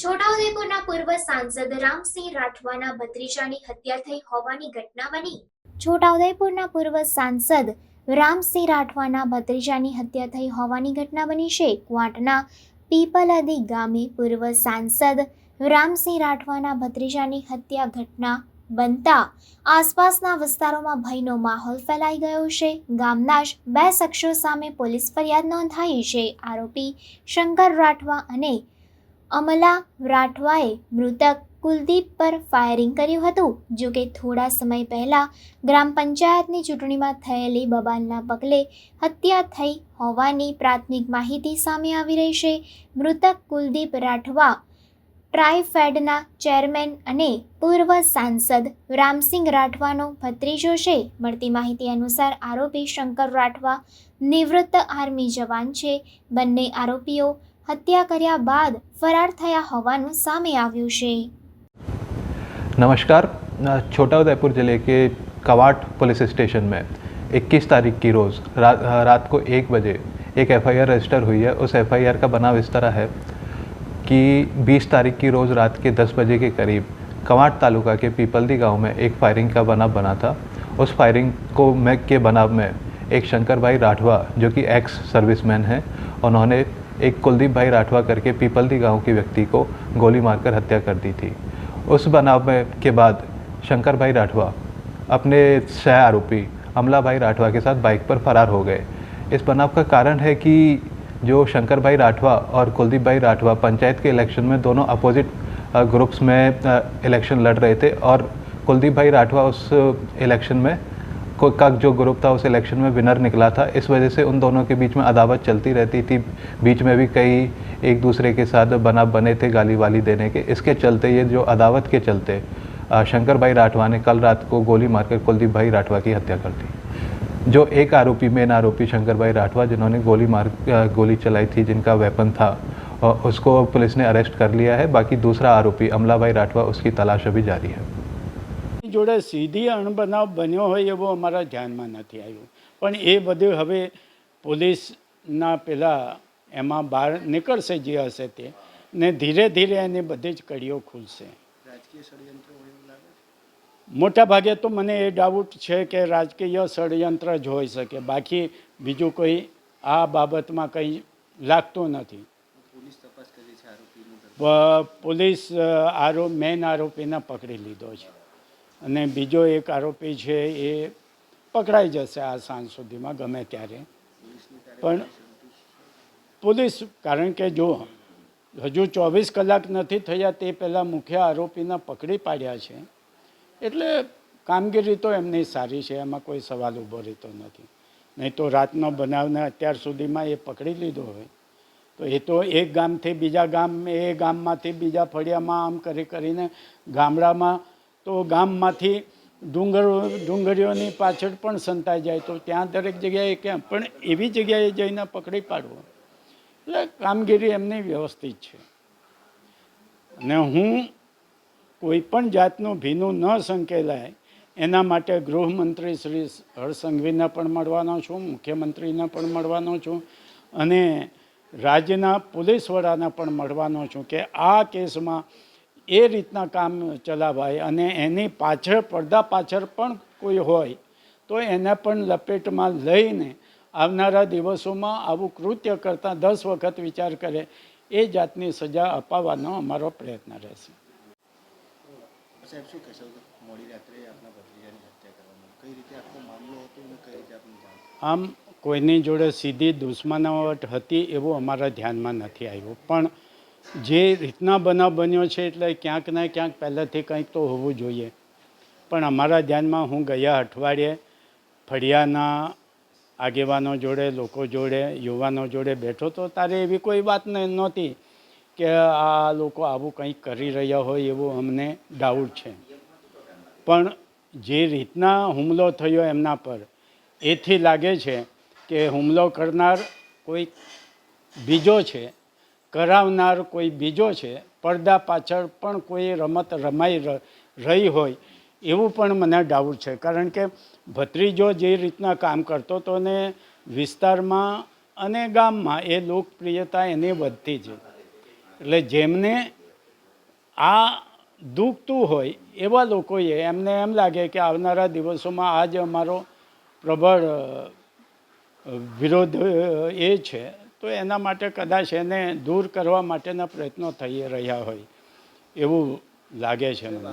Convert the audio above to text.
છોટાઉદેપુરના પૂર્વ સાંસદ રામસિંહ રાઠવાના ભત્રીજાની હત્યા થઈ હોવાની ઘટના બની. છોટાઉદેપુરના પૂર્વ સાંસદ રામસિંહ રાઠવાના ભત્રીજાની હત્યા થઈ હોવાની ઘટના બની છે. ક્વાંટના પીપલદી ગામે પૂર્વ સાંસદ રામસિંહ રાઠવાના ભત્રીજાની હત્યા ઘટના બનતા આસપાસના વિસ્તારોમાં ભયનો માહોલ ફેલાઈ ગયો છે. ગામના જ બે શખ્સો સામે પોલીસ ફરિયાદ નોંધાઈ છે. આરોપી શંકર રાઠવા અને અમલા રાઠવાએ મૃતક કુલદીપ પર ફાયરિંગ કર્યું હતું, જો કે થોડા સમય પહેલાં ગ્રામ પંચાયતની ચૂંટણીમાં થયેલી બબાલના પગલે હત્યા થઈ હોવાની પ્રાથમિક માહિતી સામે આવી રહી છે. મૃતક કુલદીપ રાઠવા ટ્રાયફેડના ચેરમેન અને પૂર્વ સાંસદ રામસિંગ રાઠવાનો ભત્રીજો છે. મળતી માહિતી અનુસાર આરોપી શંકર રાઠવા નિવૃત્ત આર્મી જવાન છે. બંને આરોપીઓ हत्या કર્યા બાદ ફરાર થયા હોવાનું સામે આવ્યું છે नमस्कार अ, छोटा उदयपुर ज़िले के कवाट पुलिस स्टेशन में 21 तारीख की रोज़ रात अ, रात को एक बजे एक एफआईआर रजिस्टर हुई है उस एफआईआर का बनाव इस तरह है कि 20 तारीख की रोज़ रात के 10 बजे के करीब कवाट तालुका के पीपलदी गांव में एक फायरिंग का बनाव बना था उस फायरिंग को में के बनाव में एक शंकर भाई राठवा जो कि एक्स सर्विसमैन हैं उन्होंने एक कुलदीप भाई राठवा करके पीपलदी गाँव के व्यक्ति को गोली मारकर हत्या कर दी थी। उस बनाव में के बाद शंकर भाई राठवा, अपने सह आरोपी अमला भाई राठवा के साथ बाइक पर फरार हो गए। इस बनाव का कारण है कि जो शंकर भाई राठवा और कुलदीप भाई राठवा पंचायत के इलेक्शन में दोनों अपोजिट ग्रुप्स में इलेक्शन लड़ रहे थे और कुलदीप भाई राठवा उस इलेक्शन में को जो ग्रुप था, उस इलेक्शन में विनर निकला था। इस वजह से उन दोनों के बीच में अदावत चलती रहती थी। बीच में भी कई एक दूसरे के साथ बना बने थे गाली वाली देने के। इसके चलते, ये जो अदावत के चलते शंकर भाई राठवा ने कल रात को गोली मारकर कुलदीप भाई राठवा की हत्या कर दी। जो एक आरोपी मेन आरोपी शंकर भाई राठवा, जिन्होंने गोली मार गोली चलाई थी, जिनका वेपन था उसको पुलिस ने अरेस्ट कर लिया है। बाकी दूसरा आरोपी अमला भाई राठवा, उसकी तलाश अभी जारी है। જોડે સીધી અણબનાવ બન્યો હોય એવો અમારા ધ્યાનમાં નથી આવ્યું. પણ એ બધું હવે પોલીસના પેલા એમાં બહાર નીકળશે જે હશે તે ને ધીરે ધીરે એની બધી જ કડીઓ ખુલશે. મોટા ભાગે તો મને એ ડાઉટ છે કે રાજકીય ષડયંત્ર જ હોઈ શકે. બાકી બીજું કોઈ આ બાબતમાં કંઈ લાગતું નથી. પોલીસ અ, આરોપ મેન આરોપીને પકડી લીધો છે. અને બીજો એક આરોપી છે એ પકડાઈ જશે આ સાંજ સુધીમાં ગમે ત્યારે. પણ પોલીસ, કારણ કે જો હજુ ચોવીસ કલાક નથી થયા તે પહેલાં મુખ્ય આરોપીને પકડી પાડ્યા છે. એટલે કામગીરી તો એમની સારી છે, એમાં કોઈ સવાલ ઊભો રહેતો નથી. નહીં તો રાતનો બનાવને અત્યાર સુધીમાં એ પકડી લીધો હોય. તો એ તો એક ગામથી બીજા ગામ, એ ગામમાંથી બીજા ફળિયામાં આમ કરી કરીને ગામડામાં તો ગામમાંથી ડુંગર, ડુંગરીઓની પાછળ પણ સંતાઈ જાય તો ત્યાં દરેક જગ્યાએ ક્યાં પણ એવી જગ્યાએ જઈને પકડી પાડવો. એટલે કામગીરી એમની વ્યવસ્થિત છે. અને હું કોઈ પણ જાતનું ભીનું ન સંકેલાય, એના માટે ગૃહમંત્રી શ્રી હરસંઘવીને પણ મળવાનો છું, મુખ્યમંત્રીને પણ મળવાનો છું, અને રાજ્યના પોલીસ વડાને પણ મળવાનો છું કે આ કેસમાં એ રીતના કામ ચલાવાય અને એની પાછળ પડદા પાછળ પણ કોઈ હોય તો એને પણ લપેટમાં લઈને આવનારા દિવસોમાં આવું કૃત્ય કરતાં દસ વખત વિચાર કરે એ જાતની સજા અપાવવાનો અમારો પ્રયત્ન રહેશે. આમ કોઈની જોડે સીધી દુશ્મનાવટ હતી એવું અમારા ધ્યાનમાં નથી આવ્યું. પણ જે રીતના બનાવ બન્યો છે એટલે ક્યાંક ને ક્યાંક પહેલાંથી કંઈક તો હોવું જોઈએ. પણ અમારા ધ્યાનમાં હું ગયા અઠવાડિયે ફળિયાના આગેવાનો જોડે, લોકો જોડે, યુવાનો જોડે બેઠો તો તારે એવી કોઈ વાત નહોતી કે આ લોકો આવું કંઈક કરી રહ્યા હોય એવો અમને ડાઉટ છે. પણ જે રીતના હુમલો થયો એમના પર, એથી લાગે છે કે હુમલો કરનાર કોઈ બીજો છે કરાવનાર કોઈ બીજો છે, પડદા પાછળ પણ કોઈ રમત રમાઈ રહી હોય, એવું પણ મને ડાઉટ છે. કારણ કે ભત્રીજો જે રીતના કામ કરતો હતો ને વિસ્તારમાં અને ગામમાં એ લોકપ્રિયતા એની વધતી છે એટલે જેમને આ દુખતું હોય એવા લોકોએ એમને એમ લાગે કે આવનારા દિવસોમાં આ જ અમારો પ્રબળ વિરોધ એ છે. તો એના માટે કદાચ એને દૂર કરવા માટેના પ્રયત્નો થઈ રહ્યા હોય, એવું લાગે છે મને.